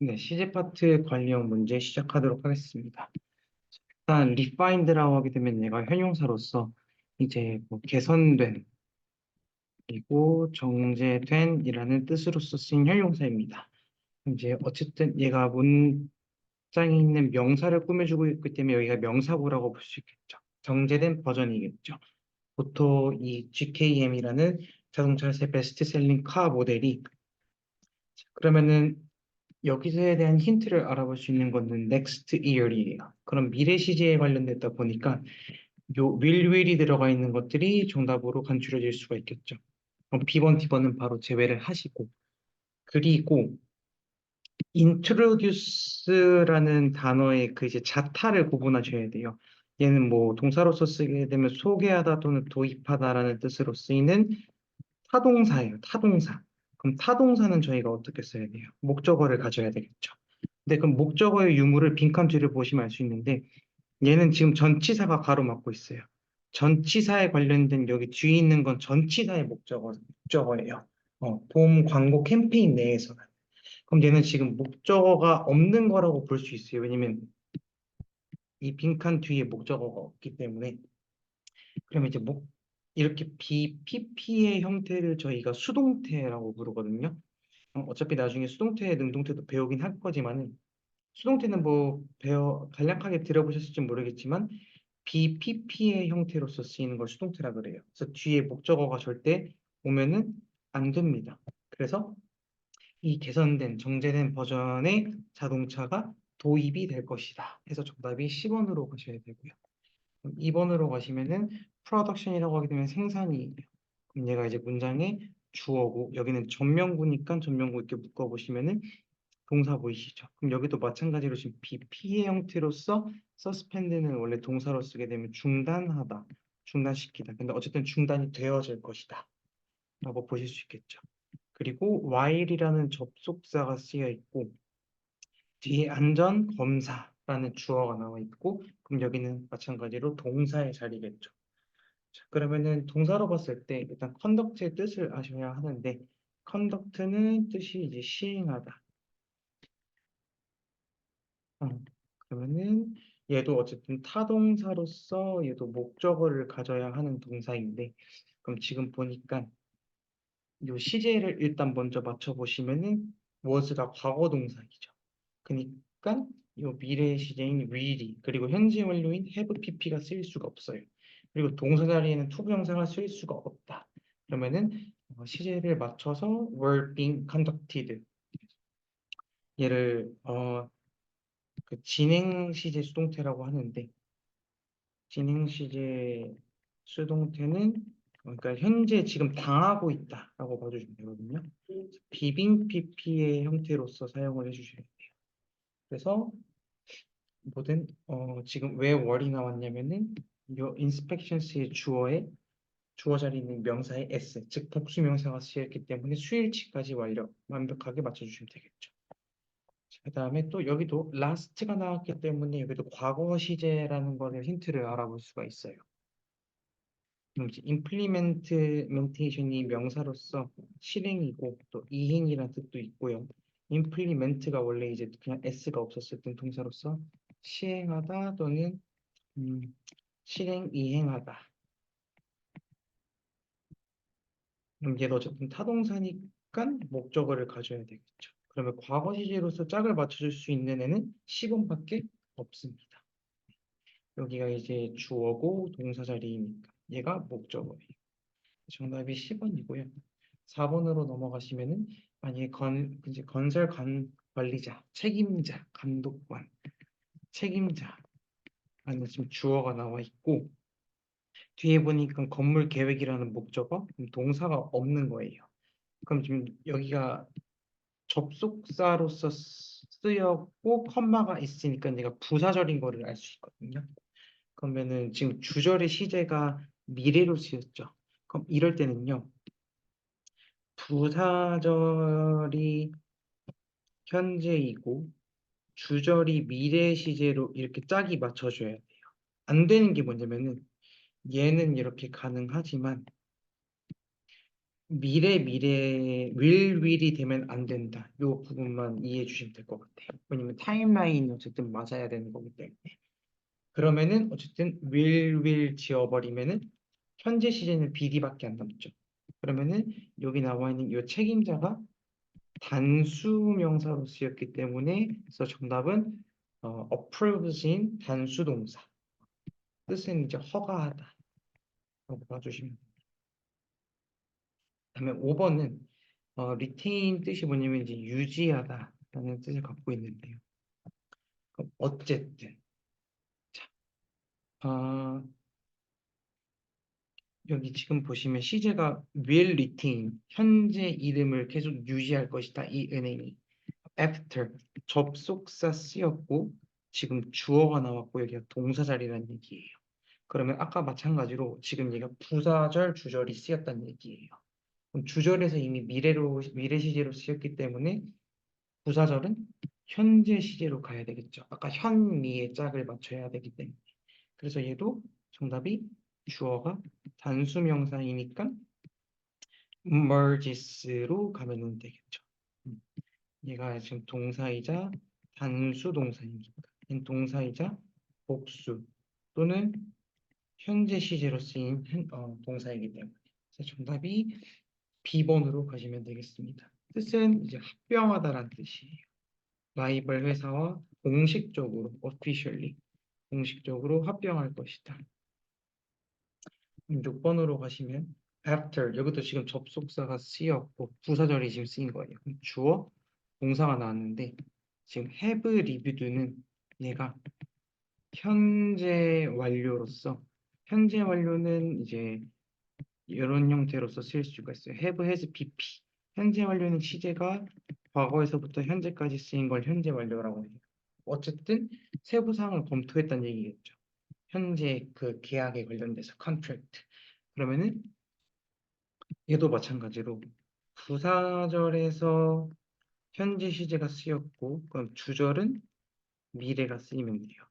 네, 시제 파트 관련 문제 시작하도록 하겠습니다. 일단 refined라고 하게 되면 얘가 형용사로서 이제 뭐 개선된 그리고 정제된이라는 뜻으로서 쓰인 형용사입니다. 이제 어쨌든 얘가 문장에 있는 명사를 꾸며주고 있기 때문에 여기가 명사구라고 볼 수 있겠죠. 정제된 버전이겠죠. 보통 이 GKM이라는 자동차에서의 베스트셀링 카 모델이 그러면은 여기서에 대한 힌트를 알아볼 수 있는 거는 next year이에요. 그럼 미래 시제에 관련됐다 보니까 요 will, will이 들어가 있는 것들이 정답으로 간추려질 수가 있겠죠. 그럼 B번, D번은 바로 제외를 하시고 그리고 introduce라는 단어의 그 이제 자타를 구분하셔야 돼요. 얘는 뭐 동사로서 쓰게 되면 소개하다 또는 도입하다라는 뜻으로 쓰이는 타동사예요. 타동사. 그럼 타동사는 저희가 어떻게 써야 돼요? 목적어를 가져야 되겠죠. 근데 그럼 목적어의 유무를 빈칸 뒤를 보시면 알 수 있는데 얘는 지금 전치사가 가로막고 있어요. 전치사에 관련된 여기 뒤에 있는 건 전치사의 목적어, 목적어예요. 어, 보험 광고 캠페인 내에서는. 그럼 얘는 지금 목적어가 없는 거라고 볼 수 있어요. 왜냐면 이 빈칸 뒤에 목적어가 없기 때문에 그러면 이제 목 이렇게 BPP의 형태를 저희가 수동태라고 부르거든요. 어, 어차피 나중에 수동태, 능동태도 배우긴 할 거지만은 수동태는 뭐 배워 간략하게 들어보셨을지 모르겠지만 BPP의 형태로서 쓰이는 걸 수동태라 그래요. 그래서 뒤에 목적어가 절대 오면은 안 됩니다. 그래서 이 개선된 정제된 버전의 자동차가 도입이 될 것이다. 해서 정답이 10번으로 가셔야 되고요. 2번으로 가시면은 production이라고 하게 되면 생산이에요. 그럼 얘가 이제 문장의 주어고 여기는 전명구니까 전명구 이렇게 묶어 보시면은 동사 보이시죠? 그럼 여기도 마찬가지로 지금 BP의 형태로서 suspend는 원래 동사로 쓰게 되면 중단하다, 중단시키다. 근데 어쨌든 중단이 되어질 것이다. 라고 보실 수 있겠죠. 그리고 while이라는 접속사가 쓰여 있고 뒤에 안전 검사라는 주어가 나와 있고 그럼 여기는 마찬가지로 동사의 자리겠죠. 자, 그러면은 동사로 봤을 때 일단 conduct의 뜻을 아셔야 하는데 conduct는 뜻이 이제 시행하다. 어, 그러면은 얘도 어쨌든 타동사로서 얘도 목적어를 가져야 하는 동사인데 그럼 지금 보니까 요 시제를 일단 먼저 맞춰 보시면은 was가 과거 동사이죠. 그러니까 요 미래 시제인 will이 그리고 현재 완료인 have pp가 쓰일 수가 없어요. 그리고 동사 자리에는 to 부정사가 쓰일 수가 없다. 그러면은 어, 시제를 맞춰서 were being conducted 얘를 어, 그 진행 시제 수동태라고 하는데 진행 시제 수동태는 그러니까 현재 지금 당하고 있다라고 봐주시면 되거든요. 비빙 PP의 형태로서 사용을 해주셔야 돼요. 그래서 뭐든 어, 지금 왜 월이 나왔냐면은 요 inspections의 주어에 주어 자리에 있는 명사의 s 즉 복수 명사가 쓰였기 때문에 수일치까지 완료 완벽하게 맞춰주시면 되겠죠. 그 다음에 또 여기도 last가 나왔기 때문에 여기도 과거 시제라는 거를 힌트를 알아볼 수가 있어요. 그럼 이제 implementation이 명사로서 실행이고 또 이행이라는 뜻도 있고요. Implement가 원래 이제 그냥 s가 없었을 땐 동사로서 시행하다 또는 음, 실행 이행하다. 그럼 얘도 어쨌든 타동사니까 목적어를 가져야 되겠죠. 그러면 과거 시제로서 짝을 맞춰줄 수 있는 애는 10원밖에 없습니다. 여기가 이제 주어고 동사 자리이니까 얘가 목적어예요. 정답이 10번이고요. 4번으로 넘어가시면은 만약에 건 이제 건설 관 관리자, 책임자, 감독관, 책임자 라는 지금 주어가 나와 있고 뒤에 보니까 건물 계획이라는 목적어 동사가 없는 거예요. 그럼 지금 여기가 접속사로서 쓰였고 컴마가 있으니까 내가 부사절인 거를 알 수 있거든요. 그러면은 지금 주절의 시제가 미래로 쓰였죠. 그럼 이럴 때는요. 부사절이 현재이고 주절이 미래 시제로 이렇게 짝이 맞춰줘야 돼요. 안 되는 게 뭐냐면은 얘는 이렇게 가능하지만 미래 미래 will will이 되면 안 된다. 요 부분만 이해해 주시면 될 것 같아요. 왜냐면 타임라인이 어쨌든 맞아야 되는 거기 때문에. 그러면은 어쨌든 will will 지워버리면은 현재 시제는 BD밖에 안 남죠. 그러면은 여기 나와 있는 요 책임자가 단수 명사로 쓰였기 때문에 그래서 정답은 어, approve인 단수 동사. 뜻은 이제 허가하다. 라고 봐주시면 됩니다. 다음에 5번은 어, retain 뜻이 뭐냐면 이제 유지하다 라는 뜻을 갖고 있는데요. 그럼 어쨌든 자, 아, 여기 지금 보시면 시제가 will retain 현재 이름을 계속 유지할 것이다. 이 은행이 after 접속사 쓰였고 지금 주어가 나왔고 여기가 동사 자리라는 얘기예요. 그러면 아까 마찬가지로 지금 얘가 부사절 주절이 쓰였다는 얘기예요. 그럼 주절에서 이미 미래로 미래 시제로 쓰였기 때문에 부사절은 현재 시제로 가야 되겠죠. 아까 현미의 짝을 맞춰야 되기 때문에. 그래서 얘도 정답이 주어가 단수 명사이니까 merges로 가면 되겠죠. 음. 얘가 지금 동사이자 단수 동사입니다. 동사이자 복수 또는 현재 시제로 쓰인 현- 어, 동사이기 때문에 정답이 B번으로 가시면 되겠습니다. 뜻은 이제 합병하다란 뜻이에요. 라이벌 회사와 공식적으로 officially 공식적으로 합병할 것이다. 6번으로 가시면 after 여기도 지금 접속사가 쓰였고 부사절이 지금 쓰인 거예요. 주어 동사가 나왔는데 지금 have reviewed는 얘가 현재 완료로서 현재 완료는 이제 이런 형태로서 쓰일 수가 있어요. have, has, pp. 현재 완료는 시제가 과거에서부터 현재까지 쓰인 걸 현재 완료라고 해요. 어쨌든 세부 사항을 검토했다는 얘기겠죠. 현재 그 계약에 관련돼서 contract. 그러면은 얘도 마찬가지로 부사절에서 현재 시제가 쓰였고 그럼 주절은 미래가 쓰이면 돼요.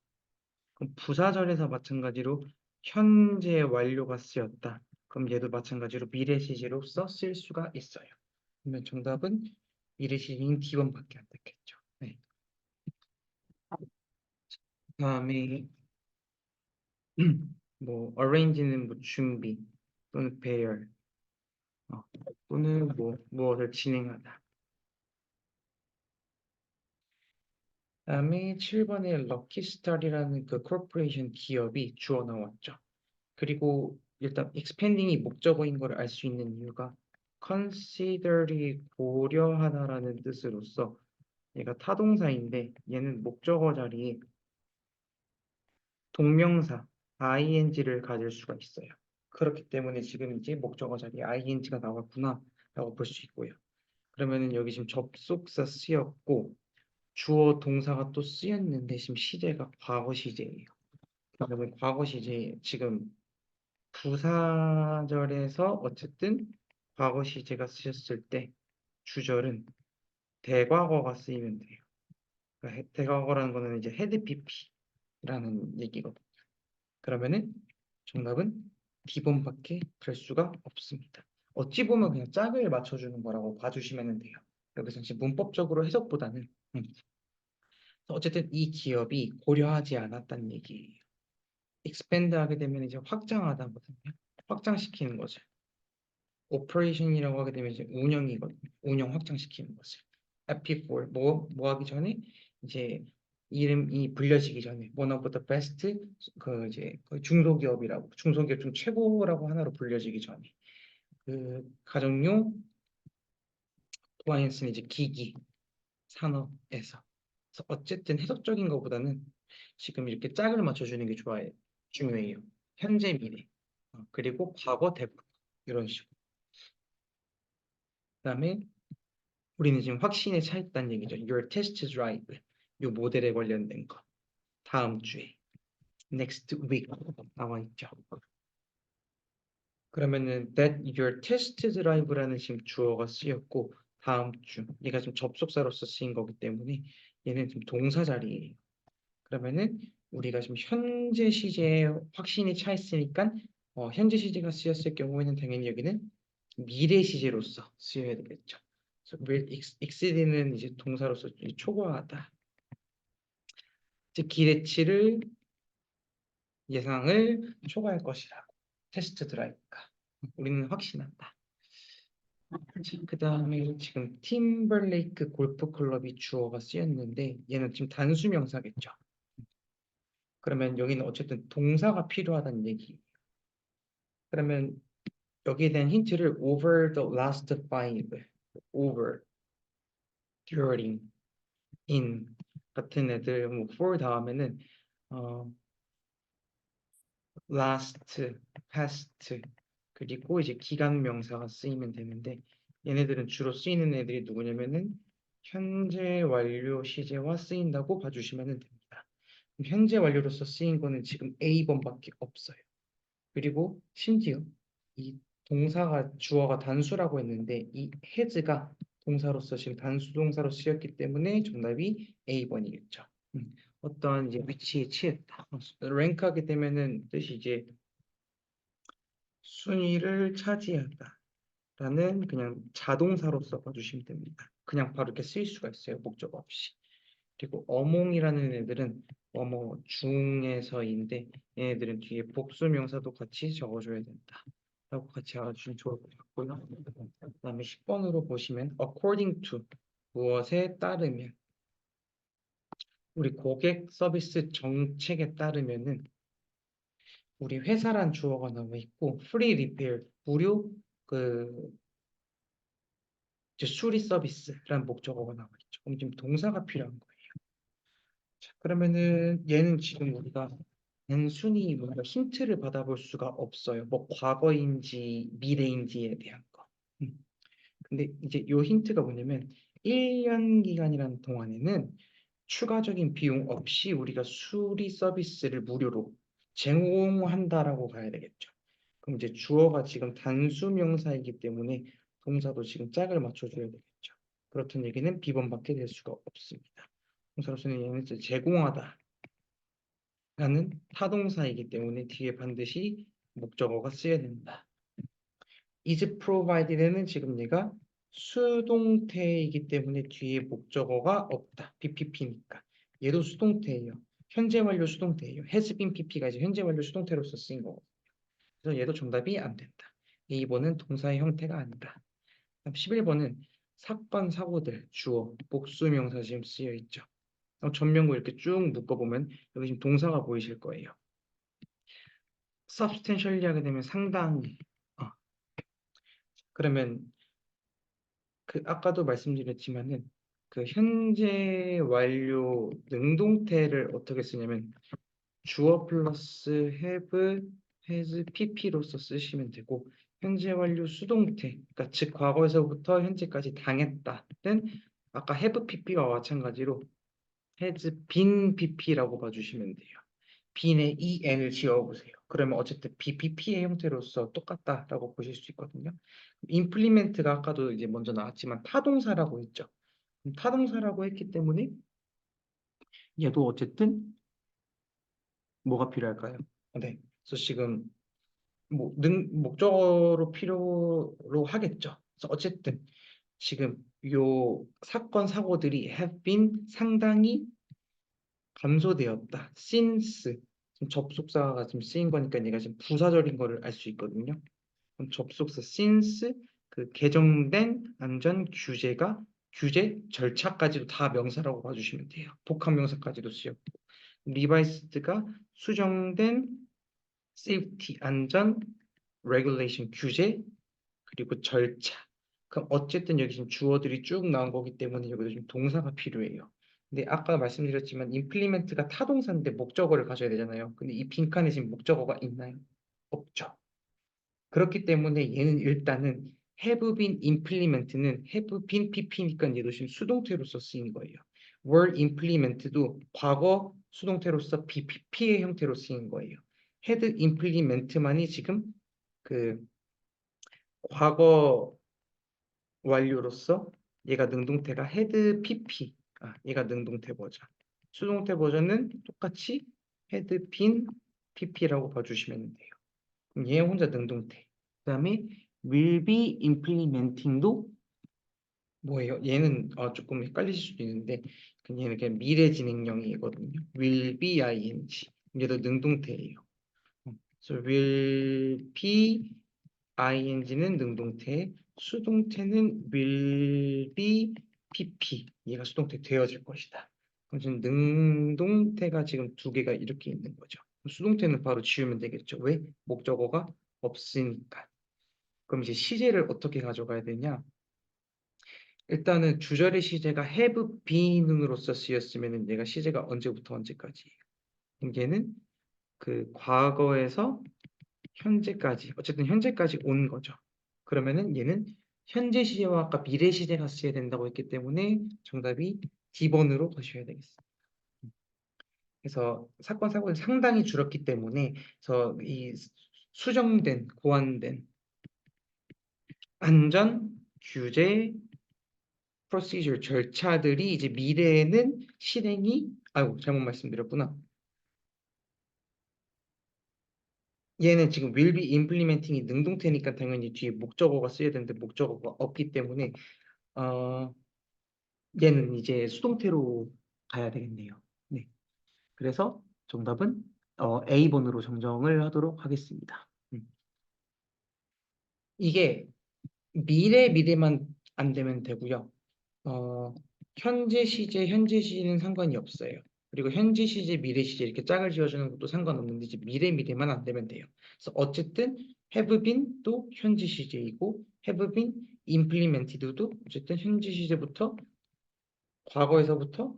그럼 부사절에서 마찬가지로 현재 완료가 쓰였다. 그럼 얘도 마찬가지로 미래 시제로써 쓸 수가 있어요. 그러면 정답은 미래 시제인 D번밖에 안 됐겠죠. 네. 다음에 뭐 arrange는 뭐 준비 또는 배열 어, 또는 뭐 무엇을 진행하다. 다음에 7번에 럭키스타리라는 그 코퍼레이션 기업이 주어 나왔죠. 그리고 일단 expanding이 목적어인 걸 알 수 있는 이유가 consider이 고려하다라는 뜻으로서 얘가 타동사인데 얘는 목적어 자리에 동명사 ing를 가질 수가 있어요. 그렇기 때문에 지금 이제 목적어 자리에 ing가 나왔구나 라고 볼 수 있고요. 그러면은 여기 지금 접속사 쓰였고 주어 동사가 또 쓰였는데 지금 시제가 과거 시제예요. 그러면 과거 시제 지금 부사절에서 어쨌든 과거 시제가 쓰였을 때 주절은 대과거가 쓰이면 돼요. 그러니까 해- 대과거라는 거는 이제 헤드 PP라는 얘기거든요. 그러면은 정답은 D번밖에 될 수가 없습니다. 어찌 보면 그냥 짝을 맞춰주는 거라고 봐주시면 돼요. 여기서 이제 문법적으로 해석보다는 음. 어쨌든 이 기업이 고려하지 않았다는 얘기예요. expand 하게 되면 이제 확장하다거든요. 확장시키는 거죠. operation이라고 하게 되면 이제 운영이거든요. 운영 확장시키는 것을. FP4 뭐, 뭐 하기 전에 이제 이름이 불려지기 전에 the best 그 이제 그 중소기업이라고 중소기업 중 최고라고 하나로 불려지기 전에 그 가정용 appliance는 이제 기기 산업에서 그래서 어쨌든 해석적인 것보다는 지금 이렇게 짝을 맞춰주는 게 좋아요. 중요해요. 현재 미래 어, 그리고 과거 대부 이런 식으로. 그 다음에 우리는 지금 확신에 차 있다는 얘기죠. Your test is right. 이 모델에 관련된 거. 다음 주에 next week 나와 있죠. 그러면은 that your test drive라는 지금 주어가 쓰였고 다음 주 얘가 지금 접속사로서 쓰인 거기 때문에 얘는 지금 동사 자리예요. 그러면은 우리가 지금 현재 시제에 확신이 차 있으니까 어, 현재 시제가 쓰였을 경우에는 당연히 여기는 미래 시제로서 쓰여야 되겠죠. 그래서 will ex- exceed는 이제 동사로서 초과하다. 즉 기대치를 예상을 초과할 것이라고 테스트 드라이브가 우리는 확신한다. 그 다음에 지금 팀벌레이크 골프 클럽이 주어가 쓰였는데 얘는 지금 단수 명사겠죠. 그러면 여기는 어쨌든 동사가 필요하다는 얘기. 그러면 여기에 대한 힌트를 over the last five, over, during, in 같은 애들 뭐 for 다음에는 어, last, past 그리고 이제 기간 명사가 쓰이면 되는데 얘네들은 주로 쓰이는 애들이 누구냐면은 현재 완료 시제와 쓰인다고 봐주시면 됩니다. 현재 완료로서 쓰인 거는 지금 A번밖에 없어요. 그리고 심지어 이 동사가 주어가 단수라고 했는데 이 has가 동사로서 지금 단수 동사로 쓰였기 때문에 정답이 A번이겠죠. 음, 어떠한 이제 위치에 취했다. 랭크하게 되면은 뜻이 이제 순위를 차지하다. 라는 그냥 자동사로서 봐주시면 됩니다. 그냥 바로 이렇게 쓰일 수가 있어요. 목적 없이. 그리고 어몽이라는 애들은 어머 중에서인데 얘네들은 뒤에 복수명사도 같이 적어줘야 된다. 라고 같이 알아주시면 좋을 것 같고요. 그 다음에 10번으로 보시면 according to 무엇에 따르면 우리 고객 서비스 정책에 따르면은 우리 회사란 주어가 나와 있고 free repair 무료 그 수리 서비스라는 목적어가 나와 있죠. 그럼 지금 동사가 필요한 거예요. 자, 그러면은 얘는 지금 우리가 단순히 뭔가 힌트를 받아볼 수가 없어요. 뭐 과거인지 미래인지에 대한 거. 음. 근데 이제 요 힌트가 뭐냐면 1년 기간이라는 동안에는 추가적인 비용 없이 우리가 수리 서비스를 무료로 제공한다라고 가야 되겠죠. 그럼 이제 주어가 지금 단수 명사이기 때문에 동사도 지금 짝을 맞춰줘야 되겠죠. 그렇다는 얘기는 비번밖에 될 수가 없습니다. 동사로서는 얘는 제공하다 라는 타동사이기 때문에 뒤에 반드시 목적어가 쓰여야 된다. is provided는 지금 얘가 수동태이기 때문에 뒤에 목적어가 없다. BPP니까. 얘도 수동태예요. 현재 완료 수동태예요. has been PP가 이제 현재 완료 수동태로서 쓰인 거거든요. 그래서 얘도 정답이 안 된다. 2번은 동사의 형태가 아니다. 11번은 사건, 사고들, 주어, 복수명사 지금 쓰여 있죠. 어, 전면구 이렇게 쭉 묶어보면 여기 지금 동사가 보이실 거예요. substantially 하게 되면 상당히. 어. 그러면 그 아까도 말씀드렸지만은 그 현재 완료 능동태를 어떻게 쓰냐면 주어 플러스 have, has, pp로서 쓰시면 되고 현재 완료 수동태, 그러니까 즉 과거에서부터 현재까지 당했다는 아까 have pp와 마찬가지로 has been pp라고 봐주시면 돼요. bene에 en을 지어보세요. 그러면 어쨌든 bpp의 형태로서 똑같다라고 보실 수 있거든요. implement가 아까도 이제 먼저 나왔지만 타동사라고 했죠. 타동사라고 했기 때문에 얘도 어쨌든 뭐가 필요할까요? 네, 그래서 지금 뭐 능, 목적어로 필요로 하겠죠. 그래서 어쨌든 지금 요 사건 사고들이 have been 상당히 감소되었다. since 지금 접속사가 지금 쓰인 거니까 얘가 지금 부사절인 거를 알 수 있거든요. 그럼 접속사 since 그 개정된 안전 규제가 규제 절차까지도 다 명사라고 봐주시면 돼요. 독한 명사까지도 쓰였고 리바이스드가 수정된 safety 안전 regulation 규제 그리고 절차 그럼 어쨌든 여기 지금 주어들이 쭉 나온 거기 때문에 여기도 지금 동사가 필요해요. 근데 아까 말씀드렸지만 implement가 타동사인데 목적어를 가져야 되잖아요. 근데 이 빈칸에 지금 목적어가 있나요? 없죠. 그렇기 때문에 얘는 일단은 have been implement는 have been pp니까 얘도 지금 수동태로서 쓰인 거예요. were implement도 과거 수동태로서 bpp의 형태로 쓰인 거예요. had implement만이 지금 그 과거 완료로서 얘가 능동태가 had pp 아 얘가 능동태 버전 수동태 버전은 똑같이 had been pp라고 봐주시면 돼요. 얘 혼자 능동태 그 다음에 will be implementing도 뭐예요? 얘는 어, 조금 헷갈리실 수도 있는데 얘는 그냥 미래 진행형이거든요. will be ing 얘도 능동태예요. 어, 그래서 will be ing는 능동태, 수동태는 will be pp 얘가 수동태 되어질 것이다. 그럼 지금 능동태가 지금 두 개가 이렇게 있는 거죠. 수동태는 바로 지우면 되겠죠. 왜? 목적어가 없으니까. 그럼 이제 시제를 어떻게 가져가야 되냐? 일단은 주절의 시제가 have been으로서 쓰였으면 얘가 시제가 언제부터 언제까지예요? 그럼 얘는 그 과거에서 현재까지 어쨌든 현재까지 온 거죠. 그러면은 얘는 현재 시제와 아까 미래 시제가 쓰여야 된다고 했기 때문에 정답이 D번으로 가셔야 되겠습니다. 그래서 사건 사고는 상당히 줄었기 때문에 그래서 이 수정된 고안된 안전 규제 프로시저 절차들이 이제 미래에는 실행이 아이고 잘못 말씀드렸구나. 얘는 지금 will be implementing이 능동태니까 당연히 뒤에 목적어가 쓰여야 되는데 목적어가 없기 때문에 어 얘는 이제 수동태로 가야 되겠네요. 네. 그래서 정답은 어, A번으로 정정을 하도록 하겠습니다. 음. 이게 미래 미래만 안 되면 되고요. 어, 현재 시제 현재 시제는 상관이 없어요. 그리고 현재 시제 미래 시제 이렇게 짝을 지어주는 것도 상관없는데 이제 미래 미래만 안 되면 돼요. 그래서 어쨌든 have been도 현재 시제이고 have been implemented도 어쨌든 현재 시제부터 과거에서부터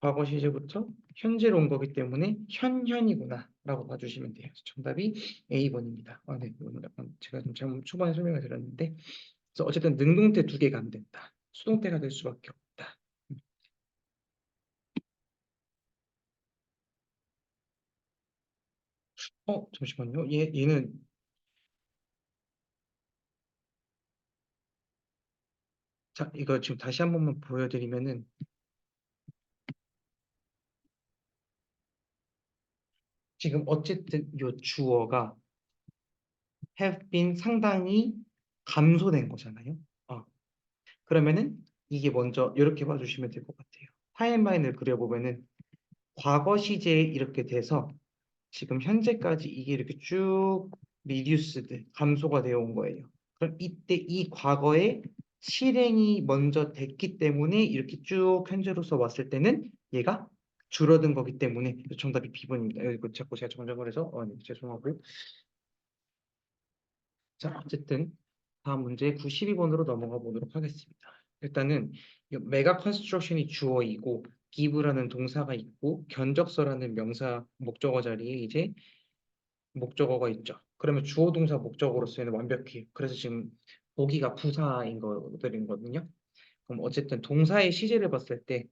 과거 시제부터 현재로 온 거기 때문에 현현이구나 라고 봐주시면 돼요. 정답이 A번입니다. 아, 네. 이거는 약간 제가 좀 초반에 설명을 드렸는데 그래서 어쨌든 능동태 두 개가 안 된다. 수동태가 될 수밖에 없다. 어, 잠시만요. 얘, 얘는 자, 이거 지금 다시 한 번만 보여드리면은 지금 어쨌든 요 주어가 have been 상당히 감소된 거잖아요. 어. 그러면은 이게 먼저 이렇게 봐주시면 될 것 같아요. 타임라인을 그려보면은 과거 시제에 이렇게 돼서 지금 현재까지 이게 이렇게 쭉 리듀스드 감소가 되어 온 거예요. 그럼 이때 이 과거에 실행이 먼저 됐기 때문에 이렇게 쭉 현재로서 왔을 때는 얘가 줄어든 거기 때문에 정답이 B번입니다. 이거 자꾸 제가 정정을 해서 어, 네, 죄송하고요. 자, 어쨌든 다음 문제 92번으로 넘어가 보도록 하겠습니다. 일단은 이 메가 컨스트럭션이 주어이고 give라는 동사가 있고 견적서라는 명사 목적어 자리에 이제 목적어가 있죠. 그러면 주어 동사 목적어로서는 완벽해요. 그래서 지금 보기가 부사인 것들이거든요. 그럼 어쨌든 동사의 시제를 봤을 때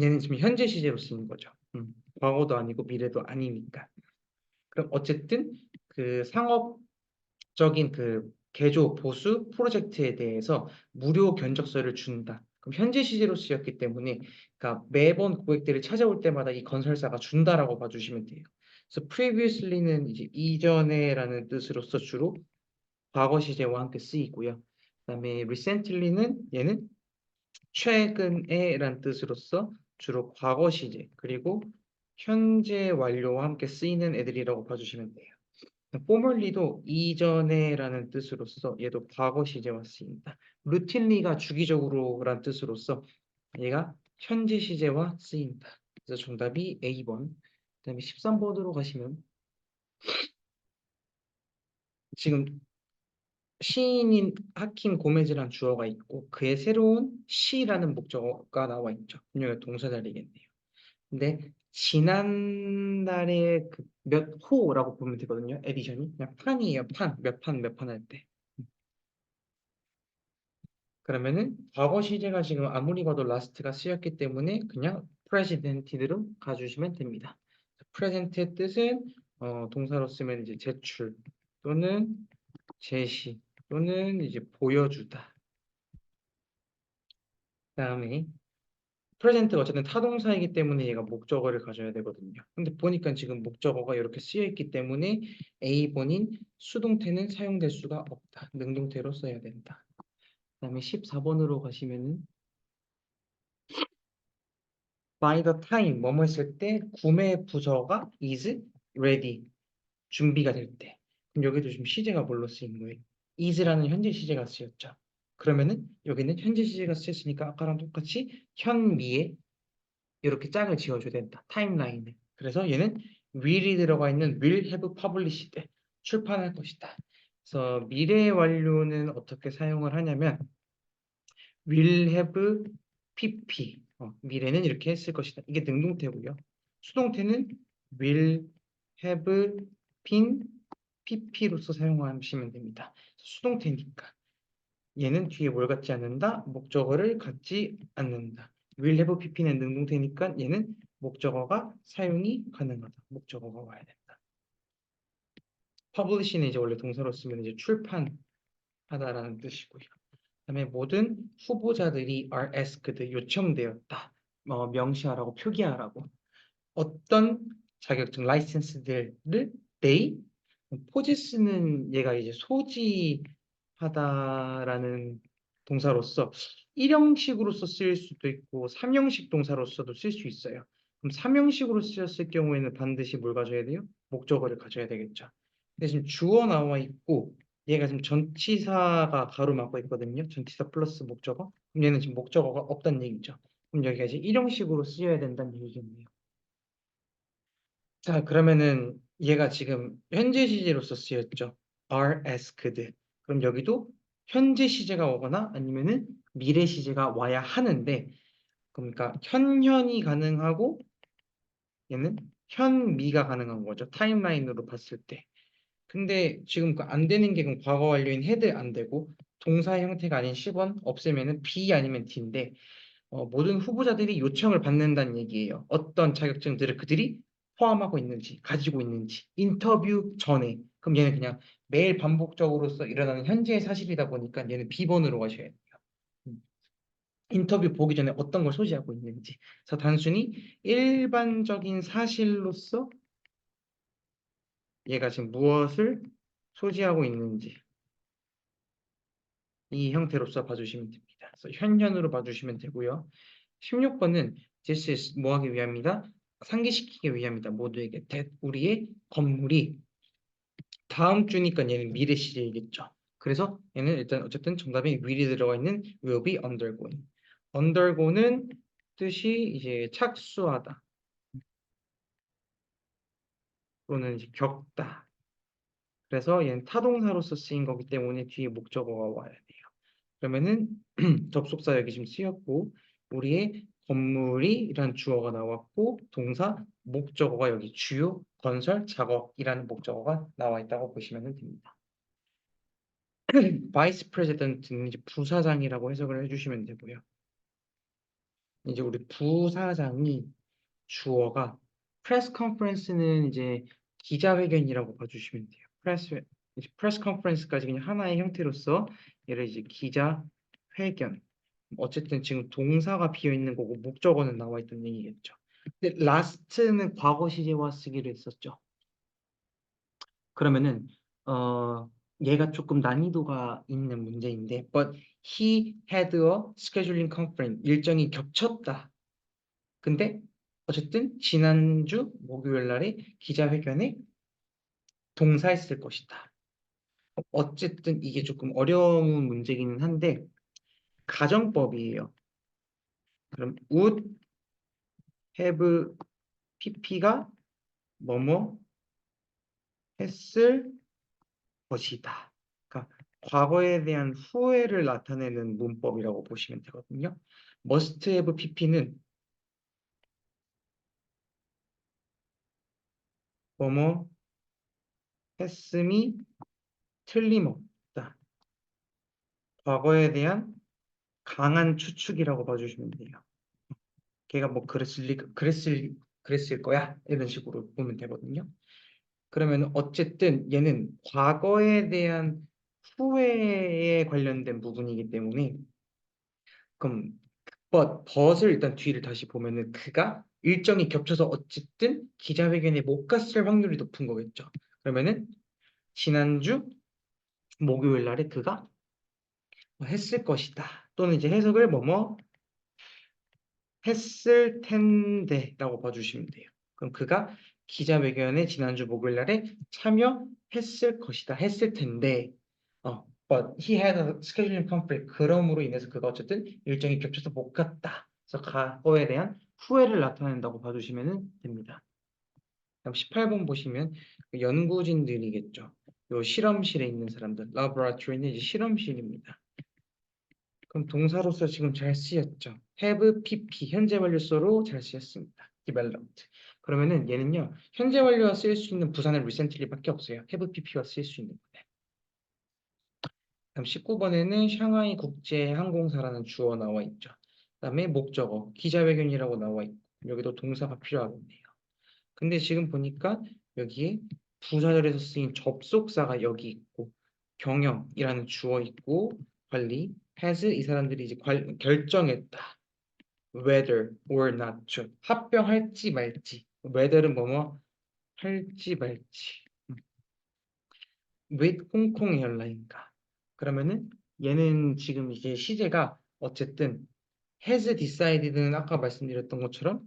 얘는 지금 현재 시제로 쓰는 거죠. 음, 과거도 아니고 미래도 아니니까. 그럼 어쨌든 그 상업적인 그 개조 보수 프로젝트에 대해서 무료 견적서를 준다. 그럼 현재 시제로 쓰였기 때문에 그러니까 매번 고객들이 찾아올 때마다 이 건설사가 준다라고 봐주시면 돼요. 그래서 previously는 이제 이전에라는 뜻으로서 주로 과거 시제와 함께 쓰이고요. 그다음에 recently는 얘는 최근에란 뜻으로서 주로 과거 시제 그리고 현재 완료와 함께 쓰이는 애들이라고 봐주시면 돼요. Formerly도 이전에라는 뜻으로서 얘도 과거 시제와 쓰인다. routinely가 주기적으로란 뜻으로서 얘가 현재 시제와 쓰인다. 그래서 정답이 A번. 그다음에 13번으로 가시면 지금 시인인 하킴 고메즈란 주어가 있고 그의 새로운 시라는 목적어가 나와 있죠. 분명히 동사 자리겠네요. 근데 지난달에 그 몇 호라고 보면 되거든요. 에디션이 그냥 판이에요. 판. 몇 판, 몇 판 할 때. 그러면은 과거 시제가 지금 아무리 봐도 라스트가 쓰였기 때문에 그냥 presidented로 가주시면 됩니다. present의 뜻은 어, 동사로 쓰면 이제 제출 또는 제시 또는 이제 보여주다. 다음에 프레젠트가 어쨌든 타동사이기 때문에 얘가 목적어를 가져야 되거든요. 근데 보니까 지금 목적어가 이렇게 쓰여 있기 때문에 A번인 수동태는 사용될 수가 없다. 능동태로 써야 된다. 그 다음에 14번으로 가시면은 by the time 뭐뭐 했을 때 구매 부서가 is ready 준비가 될 때. 그럼 여기도 지금 시제가 뭘로 쓰인 거예요? is라는 현재 시제가 쓰였죠. 그러면은 여기는 현재 시제가 쓰였으니까 아까랑 똑같이 현미에 이렇게 짝을 지어줘야 된다. 타임라인에. 그래서 얘는 will이 들어가 있는 will have published 출판할 것이다. 그래서 미래 완료는 어떻게 사용을 하냐면 will have pp 어, 미래는 이렇게 했을 것이다. 이게 능동태고요. 수동태는 will have been pp로서 사용하시면 됩니다. 수동태니까 얘는 뒤에 뭘 갖지 않는다? 목적어를 갖지 않는다. will have pp는 능동태니까 얘는 목적어가 사용이 가능하다. 목적어가 와야 된다. publish는 이제 원래 동사로 쓰면 이제 출판하다라는 뜻이고요. 그다음에 모든 후보자들이 are asked 요청되었다. 어, 명시하라고 표기하라고. 어떤 자격증 라이센스들을 they 포지스는 얘가 이제 소지 하다라는 동사로서 일형식으로서 쓰일 수도 있고 삼형식 동사로서도 쓸 수 있어요. 그럼 삼형식으로 쓰였을 경우에는 반드시 뭘 가져야 돼요? 목적어를 가져야 되겠죠. 근데 지금 주어 나와 있고 얘가 지금 전치사가 가로 막고 있거든요. 전치사 플러스 목적어. 그럼 얘는 지금 목적어가 없다는 얘기죠. 그럼 여기가 이제 일형식으로 쓰여야 된다는 얘기겠네요. 자, 그러면은 얘가 지금 현재 시제로서 쓰였죠. are asked. 그럼 여기도 현재 시제가 오거나 아니면은 미래 시제가 와야 하는데 그러니까 현현이 가능하고 얘는 현미가 가능한 거죠. 타임라인으로 봤을 때. 근데 지금 그 안 되는 게 과거 완료인 had 안 되고 동사 형태가 아닌 10원 없으면은 be 아니면 d인데 어, 모든 후보자들이 요청을 받는다는 얘기예요. 어떤 자격증들을 그들이 포함하고 있는지 가지고 있는지 인터뷰 전에 그럼 얘는 그냥 매일 반복적으로서 일어나는 현재의 사실이다 보니까 얘는 B번으로 가셔야 돼요. 음. 인터뷰 보기 전에 어떤 걸 소지하고 있는지 그래서 단순히 일반적인 사실로서 얘가 지금 무엇을 소지하고 있는지 이 형태로서 봐주시면 됩니다. 그래서 현현으로 봐주시면 되고요. 16번은 this is 뭐 하기 위함이다? 상기시키기 위함이다. 모두에게 that 우리의 건물이 다음 주니까 얘는 미래 시제이겠죠. 그래서 얘는 일단 어쨌든 정답에 will이 들어가 있는 will be undergoing. undergo는 뜻이 이제 착수하다. 또는 이제 겪다. 그래서 얘는 타동사로서 쓰인 거기 때문에 뒤에 목적어가 와야 돼요. 그러면은 접속사 여기 지금 쓰였고 우리의 건물이라는 주어가 나왔고 동사 목적어가 여기 주요 건설 작업이라는 목적어가 나와 있다고 보시면 됩니다. 바이스 프레지던트는 이제 부사장이라고 해석을 해주시면 되고요. 이제 우리 부사장이 주어가 프레스 컨퍼런스는 이제 기자회견이라고 봐주시면 돼요. 프레스 이제 프레스 컨퍼런스까지 그냥 하나의 형태로서 얘를 이제 기자회견 어쨌든 지금 동사가 비어 있는 거고 목적어는 나와 있던 얘기겠죠. 근데 last는 과거 시제와 쓰기로 했었죠. 그러면은 어 얘가 조금 난이도가 있는 문제인데 but he had a scheduling conference 일정이 겹쳤다. 근데 어쨌든 지난주 목요일 날에 기자회견에 동사했을 것이다. 어쨌든 이게 조금 어려운 문제기는 한데 가정법이에요. 그럼 would have pp가 뭐뭐 했을 것이다. 그러니까 과거에 대한 후회를 나타내는 문법이라고 보시면 되거든요. must have pp는 뭐뭐 했음이 틀림없다. 과거에 대한 강한 추측이라고 봐주시면 돼요. 걔가 뭐 그랬을 리 그랬을 그랬을 거야 이런 식으로 보면 되거든요. 그러면 어쨌든 얘는 과거에 대한 후회에 관련된 부분이기 때문에 그럼 but, but을 일단 뒤를 다시 보면은 그가 일정이 겹쳐서 어쨌든 기자회견에 못 갔을 확률이 높은 거겠죠. 그러면은 지난주 목요일 날에 그가 뭐 했을 것이다. 또는 이제 해석을 뭐뭐 했을 텐데 라고 봐주시면 돼요. 그럼 그가 기자회견에 지난주 목요일 날에 참여했을 것이다. 했을 텐데, 어, but he had a scheduling conflict. 그럼으로 인해서 그가 어쨌든 일정이 겹쳐서 못 갔다. 그래서 과거에 대한 후회를 나타낸다고 봐주시면 됩니다. 그럼 18번 보시면 그 연구진들이겠죠. 요 실험실에 있는 사람들, laboratory는 이제 실험실입니다. 그럼 동사로서 지금 잘 쓰였죠. have, pp, 현재 완료서로 잘 쓰였습니다. developed. 그러면은 얘는요, 현재 완료와 쓰일 수 있는 부사는 recently밖에 없어요. have, pp와 쓰일 수 있는 거네. 다음 19번에는 샹하이 국제 항공사라는 주어 나와 있죠. 그다음에 목적어, 기자회견이라고 나와 있고 여기도 동사가 필요하겠네요. 근데 지금 보니까 여기에 부사절에서 쓰인 접속사가 여기 있고 경영이라는 주어 있고 관리, has 이 사람들이 이제 관- 결정했다. whether or not to 합병할지 말지. whether은 뭐뭐 할지 말지. 음. with 홍콩 에어라인가. 그러면은 얘는 지금 이제 시제가 어쨌든 has decided는 아까 말씀드렸던 것처럼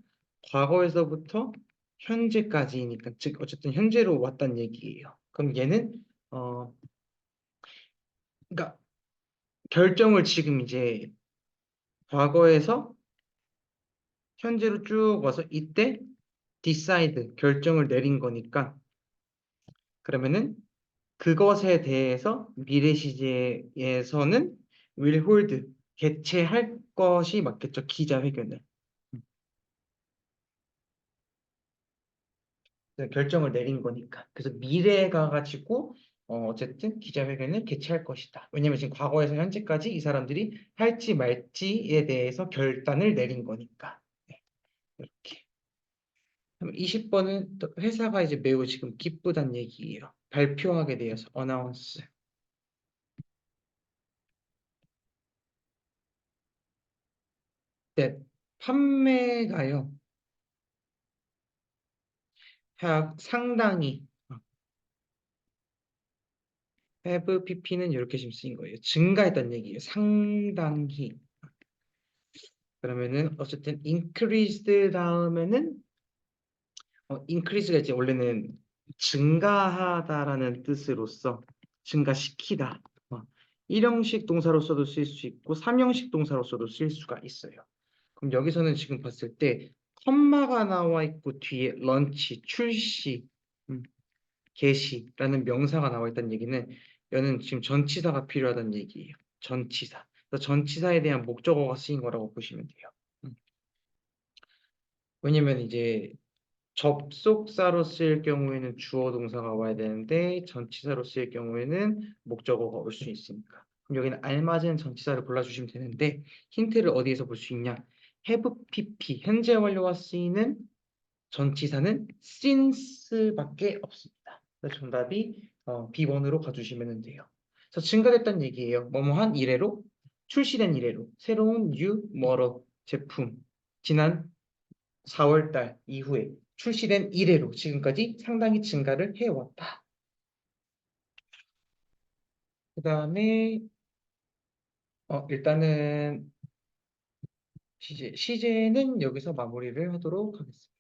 과거에서부터 현재까지니까 즉 어쨌든 현재로 왔단 얘기예요. 그럼 얘는 어 그러니까 결정을 지금 이제 과거에서 현재로 쭉 와서 이때 decide 결정을 내린 거니까 그러면은 그것에 대해서 미래 시제에서는 will hold 개최할 것이 맞겠죠 기자회견을. 네, 결정을 내린 거니까. 그래서 미래가 가지고 어, 어쨌든 기자회견을 개최할 것이다. 왜냐면 지금 과거에서 현재까지 이 사람들이 할지 말지에 대해서 결단을 내린 거니까. 네, 이렇게. 20번은 회사가 이제 매우 지금 기쁘단 얘기예요. 발표하게 되어서 어나운스. 네, 판매가요. 약 상당히 have pp는 이렇게 지금 쓰인 거예요. 증가했다는 얘기예요. 상당히. 그러면은 어쨌든 increased 다음에는 어, increase가 이제 원래는 증가하다라는 뜻으로서 증가시키다. 어, 일형식 동사로서도 쓸 수 있고 삼형식 동사로서도 쓸 수가 있어요. 그럼 여기서는 지금 봤을 때 컴마가 나와 있고 뒤에 런치, 출시, 음, 개시라는 명사가 나와 있다는 얘기는 얘는 지금 전치사가 필요하다는 얘기예요. 전치사. 그래서 전치사에 대한 목적어가 쓰인 거라고 보시면 돼요. 음. 왜냐면 이제 접속사로 쓰일 경우에는 주어 동사가 와야 되는데 전치사로 쓰일 경우에는 목적어가 올 수 있으니까. 그럼 여기는 알맞은 전치사를 골라주시면 되는데 힌트를 어디에서 볼 수 있냐? have pp 현재 완료와 쓰이는 전치사는 since밖에 없습니다. 그래서 정답이 어, B1으로 가주시면 돼요. 그래서 증가됐다는 얘기예요. 뭐뭐한 이래로 출시된 이래로 새로운 new 뭐로 제품 지난 4월달 이후에 출시된 이래로 지금까지 상당히 증가를 해왔다. 그 다음에 어, 일단은 시제, 시제는 여기서 마무리를 하도록 하겠습니다.